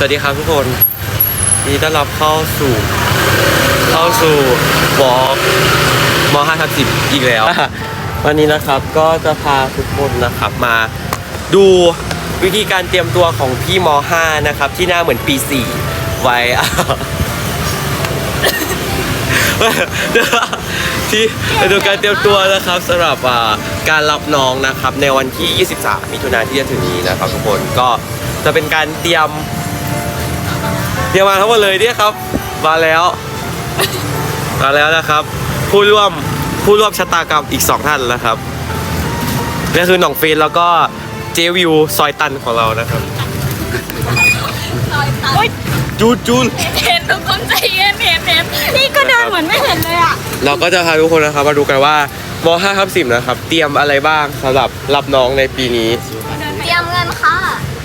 สวัสดีครับทุกคนยินดีต้อนรับเข้าสู่ เข้าสู่วอล์กม5ทับ10อีกแล้ว วันนี้นะครับก็จะพาทุกคนนะครับมาดูวิธีการเตรียมตัวของพี่ม5นะครับที่หน้าเหมือนปี 4 ไว้ ที่ไปดูการเตรียมตัวนะครับสำหรับอ่าการรับน้องนะครับในวันที่ 23 มิถุนายนที่จะถึงนี้นะครับทุกคนก็จะเป็นการเตรียม เตรียมมาทั้งหมดเลยเนี่ยครับ มาแล้ว มาแล้วนะครับ ผู้ร่วมผู้ร่วมชะตากรรมอีกสองท่านนะครับนี่คือหน่องเฟนแล้วก็เจวิวซอยตันของเรานะครับโอ๊ยจูนจูนเห็นทุกคนใจเย็นเห็นเห็นนี่ก็เดินเหมือนไม่เห็นเลยอะเราก็จะพาทุกคนนะครับมาดูกันว่าม5ครับ10นะครับ เตรียมอะไรบ้างสำหรับรับน้องในปีนี้ เตรียมเงินค่ะ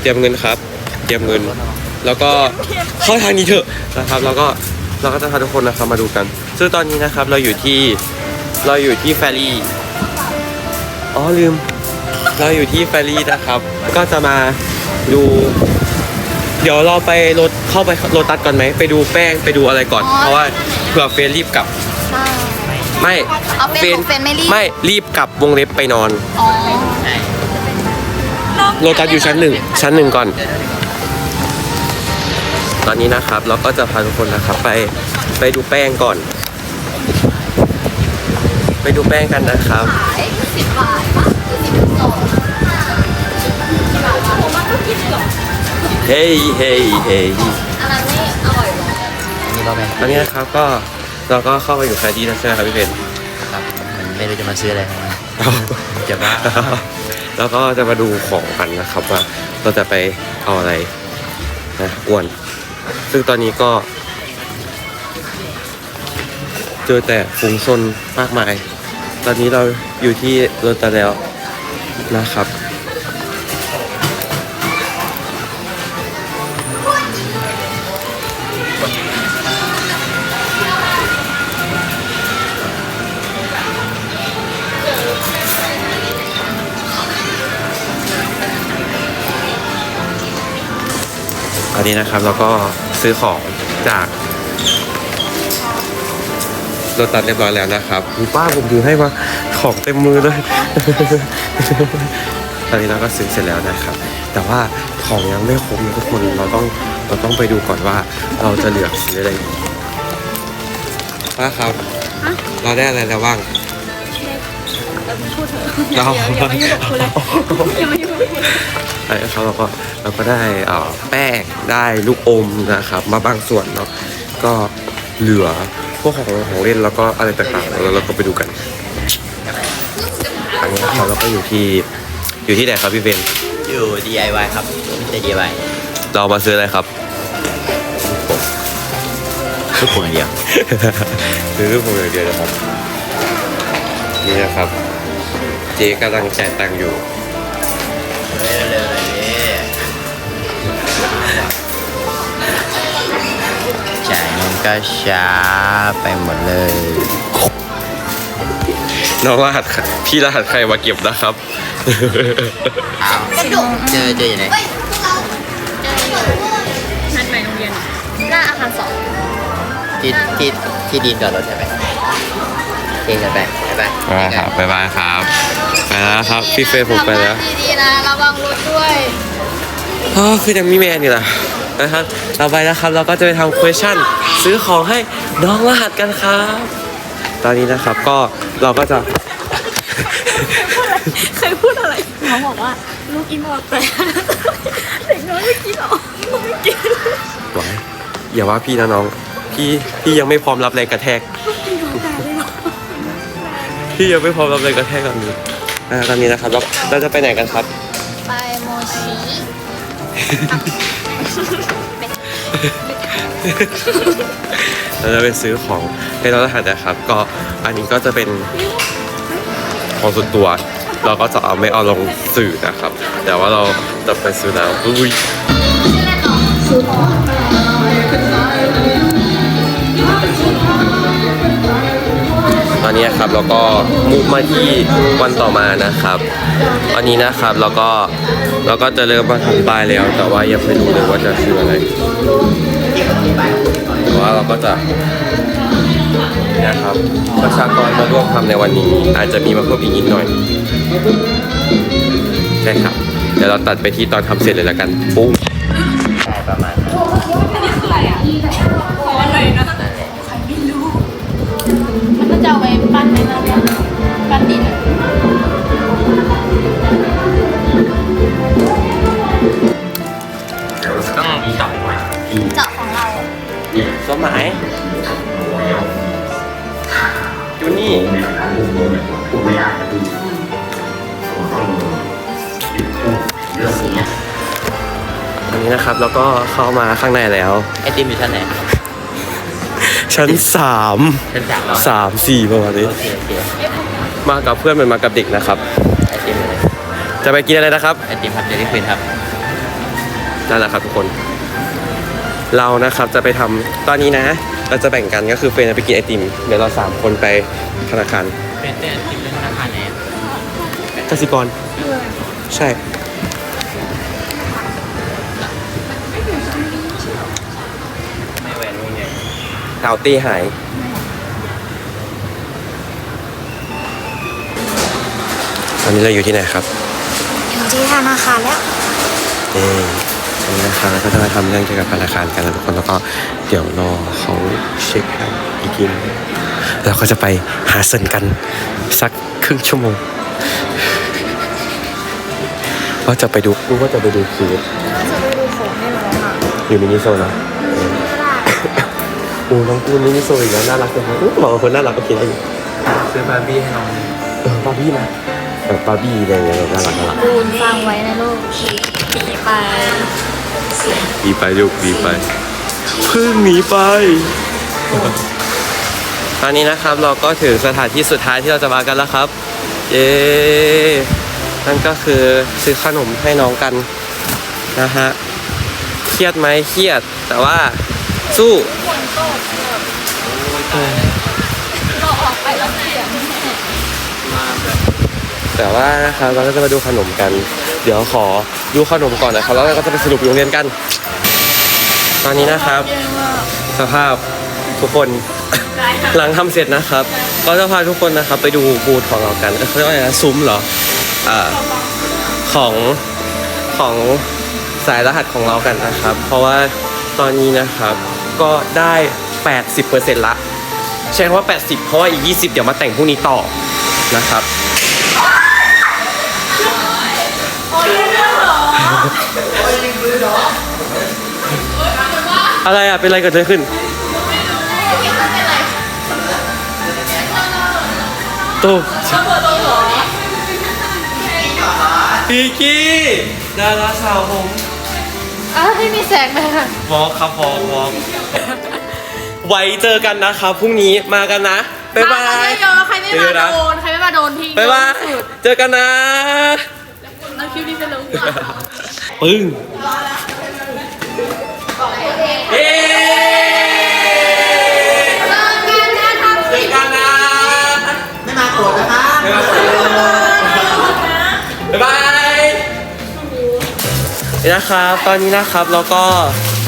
เตรียมเงินครับ เตรียมเงิน แล้วก็เข้าทางนี้เถอะนะครับ แล้วก็เราก็จะพาทุกคนนะครับมาดูกัน ซึ่งตอนนี้นะครับเราอยู่ที่เราอยู่ที่แฟรี่อ๋อลืม เราอยู่ที่แฟรี่นะครับ ก็จะมาดู เดี๋ยวเราไปรถเข้าไปโรตัสก่อนไหมไปดูแป้งไปดูอะไรก่อนอ๋อเพราะว่าเผื่อเฟรนรีบกลับใช่ไม่เอาเฟรนบอกเฟรนไม่รีบไม่รีบกลับวงเล็บไปนอนอ๋อโลตัสอยู่ชั้นหนึ่งชั้นหนึ่งก่อน ตอนนี้นะครับ เราก็จะพาทุกคนนะครับ ไปไปดูแป้งก่อน ไปดูแป้งกันนะครับขายสิบบาทปะหรือสิบสองผมว่าก็กินหรอเฮ้ยเฮ้ยเฮ้ยอันนั้นไม่อร่อยหรออันนี้ก็แม่งตอนนี้นะครับก็เราก็เข้าไปอยู่แคดี้แล้วใช่ไหมครับพี่เพนครับมันไม่รู้จะมาซื้ออะไรของมันจะบ้าแล้วก็จะมาดูของกันนะครับว่าเราจะไปเอาอะไรนะอ้วน ซึ่งตอนนี้ก็ เจอแต่ฝูงชนมากมาย ตอนนี้เราอยู่ที่โรตาแล้วนะครับ ตอนนี้นะครับเราก็ ซื้อของจากโรตัสเรียบร้อยแล้วนะครับคุณป้าผมถือให้มาของเต็มมือเลย ตอนนี้เราก็ซื้อเสร็จแล้วนะครับ แต่ว่าของยังไม่ครบนะทุกคน เราต้องเราต้องไปดูก่อนว่าเราจะเหลือซื้ออะไรอีกป้าครับ เราได้อะไรแล้วบ้างเรา อย่ามายุ่งกับกูเลยอย่ามายุ่งกับกูเลย ใช่ครับเราก็เราก็ได้เอ่อแป้งได้ลูกอมนะครับ มาบางส่วนเนาะก็เหลือพวกของของเล่นแล้วก็อะไรต่างๆแล้วเราก็ไปดูกันอันนี้นะครับเราก็อยู่ที่อยู่ที่ไหนครับพี่เบนอยู่ DIY ครับไม่ใช่ DIY เรามาซื้ออะไรครับทุกคนเดียวซื้อรูปผมอย่างเดียวนะครับนี่นะครับ เจ๊กำลังจ่ายตังค์อยู่ ก็ช้าไปหมดเลย น้องรหัสพี่รหัสใครมาเก็บนะครับ อ้าวเจอเจออยู่ไหนนัดไปโรงเรียนหน้าอาคารสองที่ที่ที่ดินจอดรถใช่ไหมโอเคจะไปไปไปไปครับบ๊ายบายครับไปแล้วครับพี่เฟย์ผมไปแล้วดีๆนะระวังรถด้วยอ๋อคือยังมีแมนอยู่นะ นะครับ ต่อไปนะครับเราก็จะไปทำ question ซื้อของให้น้องรหัสกันครับ ตอนนี้นะครับก็เราก็จะเคยพูดอะไรน้องบอกว่าลูกกินหมดแต่เด็กน้อยไม่กินหรอไม่กินไว้อย่าว่าพี่นะน้องพี่พี่ยังไม่พร้อมรับแรงกระแทกพี่ยังไม่พร้อมรับแรงกระแทกตอนนี้อ่าตอนนี้นะครับเราเราจะไปไหนกันครับ ไปโมชิ เราจะไปซื้อของให้น้องรหัสนะครับ ก็อันนี้ก็จะเป็นของส่วนตัว เราก็จะเอาไม่เอาลงสื่อนะครับ แต่ว่าเราจะไปซื้อแล้วอุ้ยตอ นนี้นี้ครับแล้วก็มุกมาที่วันต่อมานะครับวันนี้นะครับแล้วก็เราก็จะเริ่มมาทำป้ายแล้ว แต่ว่ายังไม่รู้เลยว่าจะคืออะไรแต่ว่าเราก็จะนี่นะครับประชากรมาร่วมทำในวันนี้ อาจจะมีมาเพิ่มอีกนิดหน่อยใช่ครับ เดี๋ยวเราตัดไปที่ตอนทำเสร็จเลยแล้วกันปุ้งประมาณ เจาะของเราสมหมายอยู่นี่อันนี้นะครับแล้วก็เข้ามาข้างในแล้ว ไอติมอยู่ชั้นไหน ชั้นสามชั้นสามเหรอสามสี่ประมาณนี้ โอเคโอเคมากับเพื่อนเป็นมากับเด็กนะครับ ไอติมเลยจะไปกินอะไรนะครับ ไอติมครับเดลิควินครับ นั่นแหละครับทุกคน เรานะครับจะไปทำตอนนี้นะ เราจะแบ่งกันก็คือเฟรนจะไปกินไอติม เดี๋ยวเราสามคนไปธนาคารเป็นไอติมเป็นธนาคารไหนกสิกรใช่ไม่แหวนนู่นไงเต่าตีหายตอนนี้เราอยู่ที่ไหนครับ อยู่ที่ธนาคารแล้ว เอ่ธนาคารก็จะมาทำเรื่องเกี่ยวกับธนาคารกันนะทุกคนแล้วก็เดี๋ยวรอเขาเช็คให้อีกทีนึงแล้วก็จะไปหาเซินกันสักครึ่งชั่วโมงว่าจะไปดูรู้ว่าจะไปดูคิวก็จะไปดูของให้น้องอะอยู่มินิโซนนะก็ได้อูน้องกูมินิโซนอีกแล้วน่ารักจังเลยอุ๊ยบอกว่าคนน่ารักโอเคได้อยู่ซื้อบาร์บี้ให้น้องเออบาร์บี้นะแบบบาร์บี้อะไรอย่างเงี้ยน่ารักน่ารักปูนฟังไว้นะลูกปีไป ดีไปลูกดีไปเพิ่งหนีไป ตอนนี้นะครับเราก็ถึงสถานที่สุดท้ายที่เราจะมากันแล้วครับ เย้นั่นก็คือซื้อขนมให้น้องกันนะฮะเครียดไหมเครียดแต่ว่าสู้ แต่ว่านะครับเราก็จะมาดูขนมกัน เดี๋ยวขอดูขนมก่อนนะครับแล้วเราก็จะไปสรุปโรงเรียนกัน ตอนนี้นะครับ สภาพทุกคน หลังทำเสร็จนะครับ ก็จะพาทุกคนนะครับ ไปดูบูธของเรากันเอ้ยเขาเรียกว่าอะไรนะซุ้มเหรออ่าของของสายรหัสของเรากันนะครับ เพราะว่าตอนนี้นะครับก็ได้ 80%ละใช้คำว่า 80 เพราะว่าอีก 20 เดี๋ยวมาแต่งพรุ่งนี้ต่อนะครับ อะไรอะ เป็นอะไรเกิดอะไรขึ้นตุ๊กพีกี้ดาราสาวผมอะให้มีแสงไหมคะวอล์กครับวอล์กวอล์กไว้เจอกันนะครับพรุ่งนี้มากันนะ บ๊ายบายเยอะใครไม่มาโดน ใครไม่มาโดนพี่บ๊ายบายเจอกันนะเอาคลิปนี้ไปลงปึ้ง เย้เจอกันนะไม่มาโกรธนะคะ บ๊ายบายนี่นะครับ ตอนนี้นะครับเราก็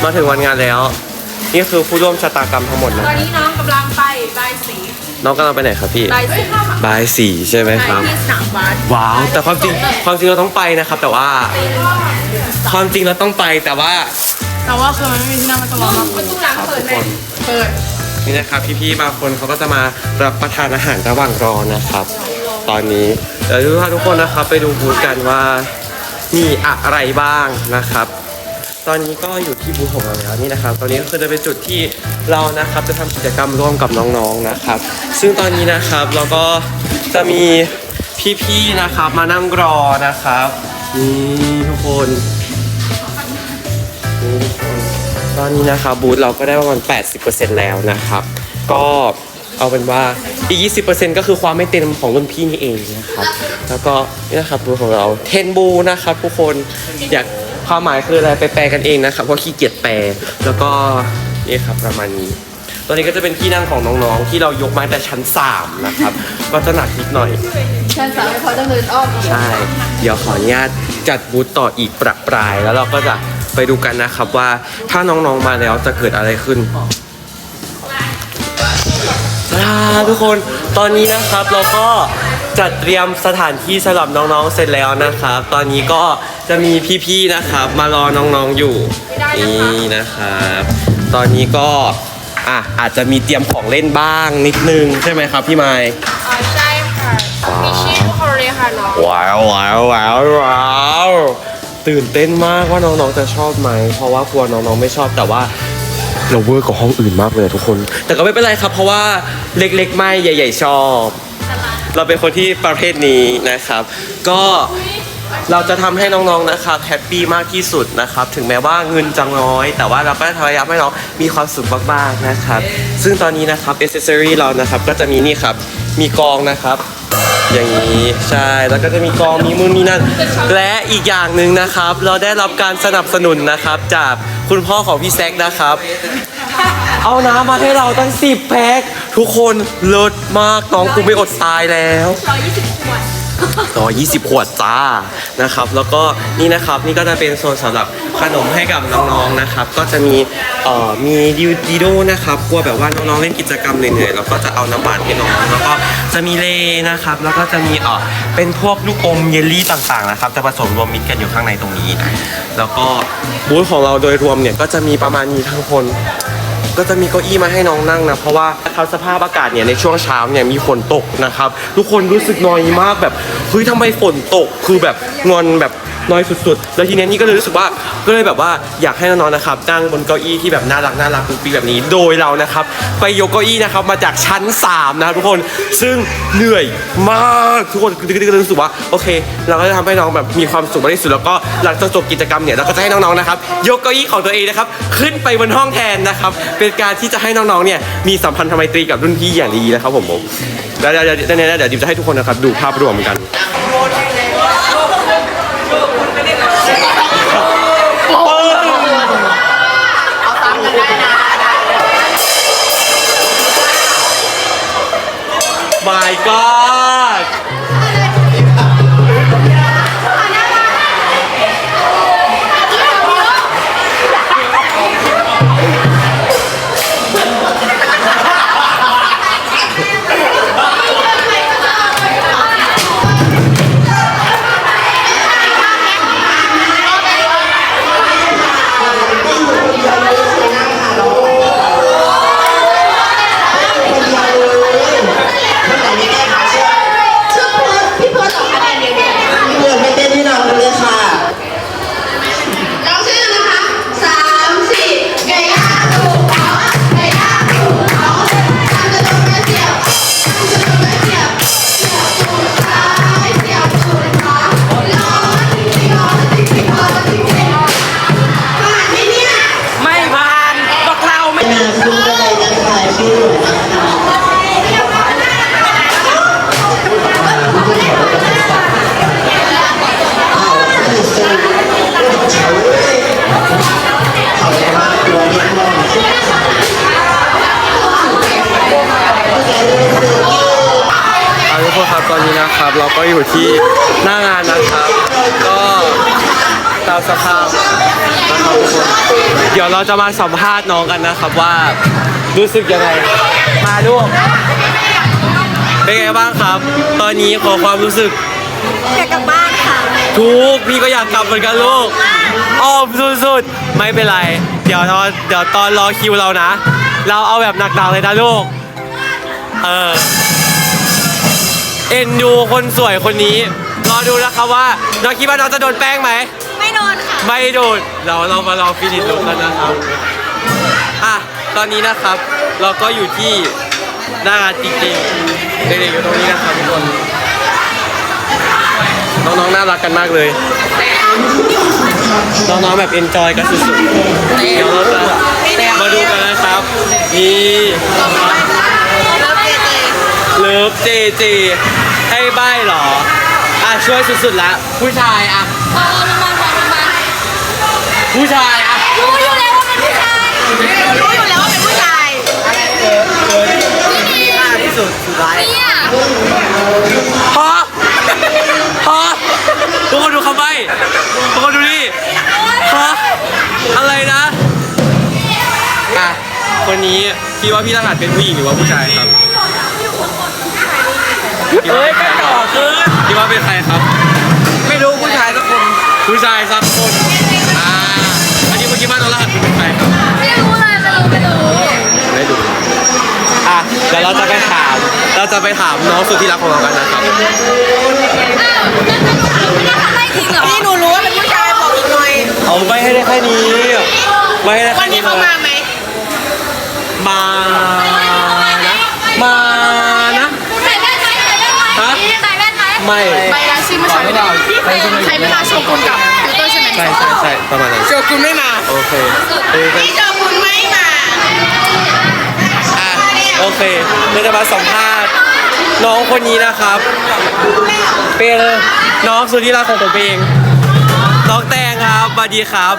มาถึงวันงานแล้ว นี่คือผู้ร่วมชะตากรรมทั้งหมดตนะอนนี้น้องกำลังไปบายสีน้องกำลังไปไหนครับพี่ บายสีบายสีใช่ไหมไปครับ ที่สนามบาสว้าว แต่ความจริงความจริงเราต้องไปนะครับ แต่ว่า ความจริงเราต้องไปแต่ว่า แต่ว่าคือมันไม่มีที่นั่งมันต้องรอมาประตูหลังเปิดไหมเปิดนี่นะครับพี่ๆบางคนเขาก็จะมารับประทานอาหารระหว่างรอนะครับ ตอนนี้เดี๋ยวพาทุกคนนะครับไปดูบูธกันว่ามีอะไรบ้างนะครับ ตอนนี้ก็อยู่ที่บูธของเราแล้วนี่นะครับ ตอนนี้ก็คือจะเป็นจุดที่เรานะครับจะทำกิจกรรมร่วมกับน้องๆนะครับ ซึ่งตอนนี้นะครับเราก็จะมีพี่ๆนะครับมานั่งรอนะครับนี่ทุกคน นี่ทุกคนตอนนี้นะครับบูธเราก็ได้ประมาณ 80%แล้วนะครับ ก็เอาเป็นว่าอีก 20%ก็คือความไม่เต็มของรุ่นพี่นี่เองนะครับ แล้วก็นี่นะครับบูธของเราเทนบูนะครับทุกคนอยากความหมายคืออะไรไปแปลกันเองนะครับเพราะขี้เกียจแปลแล้วก็นี่ครับประมาณนี้ตัวนี้ก็จะเป็นที่นั่งของน้องๆ ที่เรายกมาตั้งแต่ชั้น 3 นะครับ ก็จะหนักนิดหน่อย ชั้นสามไม่พอต้องเดินอ้อมอีก ใช่ เดี๋ยวขออนุญาตจัดบูธต่ออีกประปราย แล้วเราก็จะ ไปดูกันนะครับว่าถ้าน้องๆมาแล้วจะเกิดอะไรขึ้นอ่าทุกคนตอนนี้นะครับเราก็จัดเตรียมสถานที่สำหรับน้องๆเสร็จแล้วนะครับ ตอนนี้ก็จะมีพี่ๆนะครับ มารอน้องๆอยู่นี่นะครับ ตอนนี้ก็อะอาจจะมีเตรียมของเล่นบ้างนิดนึงใช่ไหมครับพี่ไมค์อ๋อใช่ค่ะมีชื่อทุกคนเลยค่ะน้องว้าวว้าวว้าวว้าว ตื่นเต้นมากว่าน้องๆจะชอบไหม เพราะว่ากลัวน้องๆไม่ชอบแต่ว่าเราเวอร์กว่าห้องอื่นมากเลยทุกคน แต่ก็ไม่เป็นไรครับ เพราะว่าเล็กๆไม่ใหญ่ ๆ ชอบ เราเป็นคนที่ประเภทนี้นะครับ ก็เราจะทำให้น้องๆนะครับแฮปปี้มากที่สุดนะครับ ถึงแม้ว่าเงินจะน้อย แต่ว่าเราก็จะพยายามให้น้องมีความสุขมากๆนะครับ ซึ่งตอนนี้นะครับอเซอรี่เรานะครับก็จะมีนี่ครับ มีกองนะครับ อย่างนี้ ใช่ แล้วก็จะมีกองมีมือมีนั่น และอีกอย่างหนึ่งนะครับ เราได้รับการสนับสนุนนะครับ จากคุณพ่อของพี่แซกนะครับ เอาน้ำมาให้เราตั้ง 10 แพ็คทุกคนเลิศมากน้องกูไม่อดตายแล้ว ร้อยยี่สิบขวด120ขวดจ้านะครับ แล้วก็นี่นะครับนี่ก็จะเป็นโซนสำหรับขนมให้กับน้องๆนะครับ ก็จะมีเอ่อมีดิวดิโดนะครับกลัวแบบว่าน้องๆเล่นกิจกรรมเหนื่อยๆเราก็จะเอาน้ำหวานให้น้องแล้วก็จะมีเลนะครับ แล้วก็จะมีเอ่อเป็นพวกลูกอมเยลลี่ต่างๆนะครับจะผสมรวมมิตรกันอยู่ข้างในตรงนี้นะแล้วก็บูธของเราโดยรวมเนี่ยก็จะมีประมาณนี้ทั้งคน ก็จะมีเก้าอี้มาให้น้องนั่งนะ เพราะว่าครับสภาพอากาศเนี่ยในช่วงเช้าเนี่ยมีฝนตกนะครับ ทุกคนรู้สึกนอยมากแบบเฮ้ยทำไมฝนตกคือแบบงอนแบบ น้อยสุดๆ แล้วทีเนี้ยนี่ก็เลยรู้สึกว่าก็เลยแบบว่าอยากให้น้องๆนะครับนั่งบนเก้าอี้ที่แบบน่ารักน่ารักปุ๊กปิ๊กแบบนี้โดยเรานะครับ ไปยกเก้าอี้นะครับมาจากชั้น 3 นะทุกคนซึ่งเหนื่อยมากทุกคนก็เลยรู้สึกว่าโอเค เราก็จะทำให้น้องแบบมีความสุขมากที่สุดแล้วก็หลังจากจบกิจกรรมเนี่ยเราก็จะให้น้องๆนะครับยกเก้าอี้ของตัวเองนะครับขึ้นไปบนห้องแทนนะครับเป็นการที่จะให้น้องๆเนี่ยมีสัมพันธ์ทไมตรีกับรุ่นพี่อย่างดีนะครับผมผมแล้วเดี๋ยวเดี๋ยวเดี๋ยวเดี๋ยวดิมจะให้ทุกคนนะครับดูภาพรวมกัน My God เราก็อยู่ที่หน้างานนะครับ ก็ตามสภาพนะครับทุกคนเดี๋ยวเราจะมาสัมภาษณ์น้องกันนะครับว่ารู้สึกยังไงมาลูกเป็นไงบ้างครับ ตอนนี้ขอความรู้สึกอยากกลับบ้านค่ะทุกพี่ก็อยากกลับเหมือนกันลูกอ้อมสุดๆไม่เป็นไร เดี๋ยวตอนเดี๋ยวตอนรอคิวเรานะ เราเอาแบบหนักๆเลยนะลูกเออ เอ็นดูคนสวยคนนี้ รอดูนะครับว่าน้องคิดว่าน้องจะโดนแป้งไหม ไม่โดนค่ะ ไม่โดน เราเรามาลองฟินิชลุกกันนะครับ อะ ตอนนี้นะครับ เราก็อยู่ที่หน้างานจริงๆเด็กๆอยู่ตรงนี้นะครับทุกคน น้องๆน่ารักกันมากเลย น้องๆแบบเอนจอยกันสุดๆ เดี๋ยวเราจะมาดูกันนะครับ นี่ เลิฟเจเจ ใบ้เหรอ อะช่วยสุดๆละผู้ชายอะ ขอโรงพอโรงพผู้ชายอะรู้อยู่แล้วว่าเป็นผู้ชายรู้อยู่แล้วว่าเป็นผู้ชายที่มากที่สุดสุดท้าเนี่ยพอพอทุกคนดูคำใบ้ทุกคนดูนี่พออะไรนะ อะ คนนี้คิดว่าพี่รหัสเป็นผู้หญิงหรือว่าผู้ชายครับ เอ้ยก็ต่อขึ้นคิดว่าเป็นใครครับ ไม่รู้ผู้ชายสักคนผู้ชายสักคนอ่าอันนี้เมื่อกี้ว่าน้องรหัสคุณเป็นใครครับไม่รู้เลยไม่รู้ไม่รู้ไม่ดูอะเดี๋ยวเราจะไปถาม เราจะไปถามน้องสุดที่รักของเรากันนะครับอ้าวแล้วสรุปไม่จริงเหรอพี่หนูรู้ว่าเป็นผู้ชายบอกอีกหน่อยเอาไม่ให้ได้แค่นี้ไม่ให้ได้วัแค่นนี้นี้เขามาไหมมานะ มานะ ใส่แว่นไหมใส่แว่นไหม ฮะ ใส่แว่น ไหมไม่ไปแล้วชิมมาใช้ไม่ได้ใครไม่มาโชกุนกับฟิลเตอร์ใช่ไหมใช่ใช่ใช่ประมาณนั้นโชกุนไม่มาโอเคเออพี่โชกุนไม่มาอะโอเคเราจะมาสัมภาษณ์น้องคนนี้นะครับ เป็นน้องสุดที่รักของผมเองน้องแตงครับสวัสดีครับ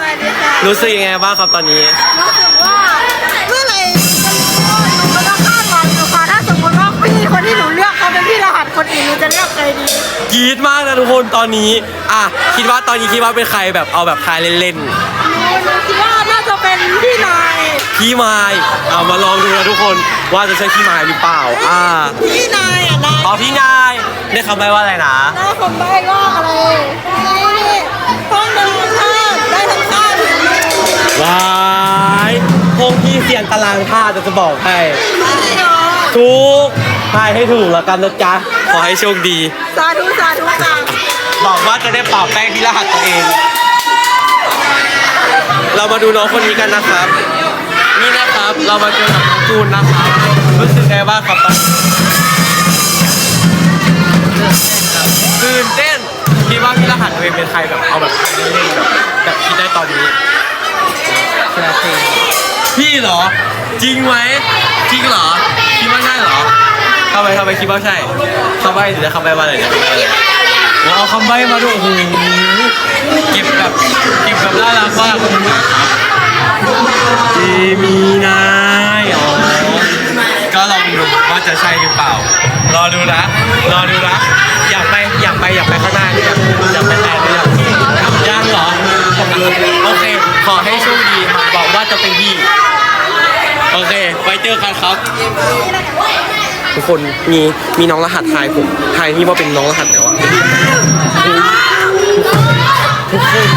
รู้สึกยังไงบ้างครับตอนนี้รู้สึกว่าเมื่อไหร่หนูก็ต้องคาดหวังอยู่ค่ะถ้าสมมติว่าพี่คนที่หนูเลือกเขาเป็นพี่รหัส คนอื่นหนูจะเลือกใครดี กรี๊ดมากนะทุกคนตอนนี้ อะ คิดว่าตอนนี้คิดว่าเป็นใครแบบเอาแบบทายเล่นหนูหนูคิดว่าน่าจะเป็นพี่นายๆพี่ไม้เอามาลองดูนะทุกคนว่าจะใช่พี่ไม้หรือเปล่า อ่าพี่นายอะนายอ๋อพี่นายได้คำใบ้ว่าอะไรนะหน้าผมได้ว่าอะไรนี่ห้องเดินข้างได้ทั้งข้างว้ายพงพี่เสียงตารางธาตุจะบอกให้ ไม่เนาะทุก ทายให้ถูกแล้วกันนะจ๊ะ ขอให้โชคดี สาธุสาธุจ้าบอกว่าจะได้เป่าแป้งที่รหัสตัวเอง เรามาดูน้องคนนี้กันนะครับ นี่นะครับ เรามาเจอกับน้องจูนนะครับ รู้สึกไงบ้างครับตอนตื่นเต้นคิดว่าที่รหัสตัวเองเป็นใครแบบเอาแบบใครเล่นๆแบบแบบคิดได้ตอนนี้ พี่เหรอ จริงไหมจริงเหรอคิดว่าใช่เหรอทำไมทำไมคิดว่าใช่คำใบ้หรือจะคำใบ้ว่าอะไรเนี่ยคำใบ้อะไรเราเอาคำใบ้มาด้วยโอ้โหเก็บแบบเก็บแบบน่ารักมากครับเจมีนายอ๋อก็ลองดูว่าจะใช่หรือเปล่า รอดูนะ รอดูนะ อยากไปอยากไปอยากไปข้างหน้าหรือยังอยากไปแทนหรือยังยังเหรอโอเค ขอให้โชคดีบอกว่าจะเป็นพี่ โอเค ไว้เจอกันครับ ทุกคนมีมีน้องรหัสทายผมทายนี่ว่าเป็นน้องรหัสแล้วอะทุกคน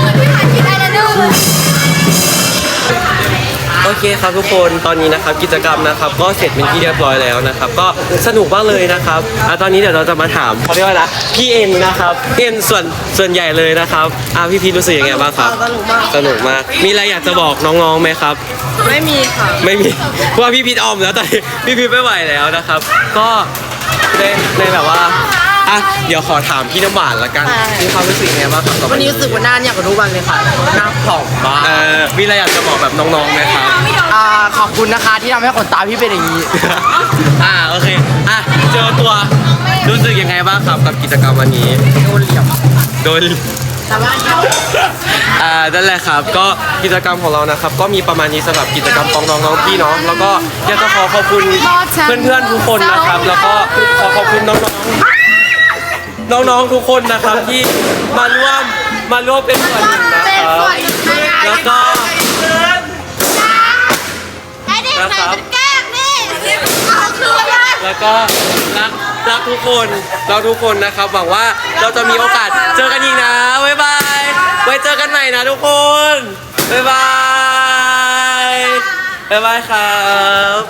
โอเคครับทุกคนตอนนี้นะครับกิจกรรมนะครับก็เสร็จเป็นที่เรียบร้อยแล้วนะครับ ก็สนุกมากเลยนะครับอะตอนนี้เดี๋ยวเราจะมาถามเขาเรียกว่าอะไรนะพี่เอ็นนะครับเอ็นส่วนส่วนใหญ่เลยนะครับอะพี่พีชรู้สึกยังไงบ้างครับสนุกมากสนุกมาก มีอะไรอยากจะบอกน้องๆไหมครับ ไม่มีค่ะ ไม่มีเพราะว่าพี่พีทออมแล้วตอนนี้พี่พีทไม่ไหวแล้วนะครับ ก็ในในแบบว่า อะเดี๋ยวขอถามพี่น้ำหวานละกันใช่มีความรู้สึกยังไงบ้างครับกับวันนี้รู้สึกว่าหน้าเนี่ยกับทุกวันเลยค่ะหน้าผ่องมากเออมีอะไรอยากจะบอกแบบน้องๆไหมครับอ่าขอบคุณนะคะที่ทำให้ขนตาพี่เป็นอย่างนี้ อ่าโอเคอะเจอตัวรู้สึกยังไงบ้างครับกับกิจกรรมวันนี้โดนเหลี่ยมโดยแต่ว่าเขาอ่านั่นแหละครับ ก็กิจกรรมของเรานะครับ ก็มีประมาณนี้สำหรับกิจกรรมของน้องน้องๆพี่เนาะแล้วก็อยากจะขอขอบคุณเพื่อนๆทุกคนนะครับ แล้วก็ขอขอบคุณน้องๆ น้องๆทุกคนนะครับที่มาร่วมมาร่วมเป็นส่วนหนึ่งนะครับแล้วก็ไอ้นี่ใครเป็นแกล้งนี่เอาคืนเลยแล้วก็รักรักทุกคนรักทุกคนนะครับหวังว่าเราจะมีโอกาสเจอกันอีกนะบ๊ายบายไว้เจอกันใหม่นะทุกคนบ๊ายบายบ๊ายบายครับ